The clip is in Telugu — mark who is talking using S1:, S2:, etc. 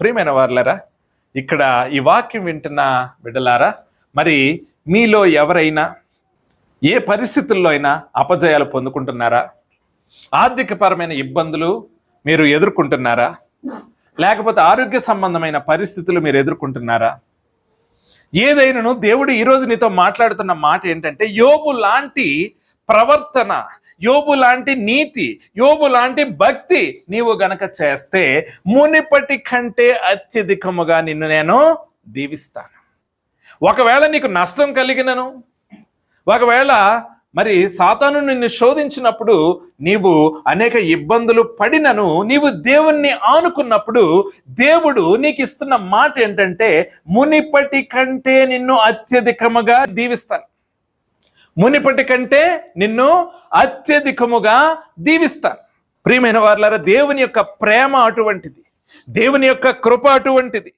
S1: ప్రియమైన వారులారా ఇక్కడ ఈ వాక్యం వింటున్న బిడ్డలారా మరి మీలో ఎవరైనా ఏ పరిస్థితుల్లో అయినా అపజయాలు పొందుకుంటున్నారా? ఆర్థికపరమైన ఇబ్బందులు మీరు ఎదుర్కొంటున్నారా? లేకపోతే ఆరోగ్య సంబంధమైన పరిస్థితులు మీరు ఎదుర్కొంటున్నారా? ఏదైనాను దేవుడు ఈరోజు నీతో మాట్లాడుతున్న మాట ఏంటంటే యోబు లాంటి ప్రవర్తన యోబు లాంటి నీతి యోబు లాంటి భక్తి నీవు గనక చేస్తే మునిపటి కంటే అత్యధికముగా నిన్ను నేను దీవిస్తాను. ఒకవేళ నీకు నష్టం కలిగినను ఒకవేళ మరి సాతాను నిన్ను శోధించినప్పుడు నీవు అనేక ఇబ్బందులు పడినను నీవు దేవుణ్ణి ఆనుకున్నప్పుడు దేవుడు నీకు ఇస్తున్న మాట ఏంటంటే మునిపటి కంటే నిన్ను అత్యధికముగా దీవిస్తాను. మునిపటి కంటే నిన్ను అత్యధికముగా దీవిస్తాను. ప్రియమైన వారులారా దేవుని యొక్క ప్రేమ అటువంటిది. దేవుని యొక్క కృప అటువంటిది.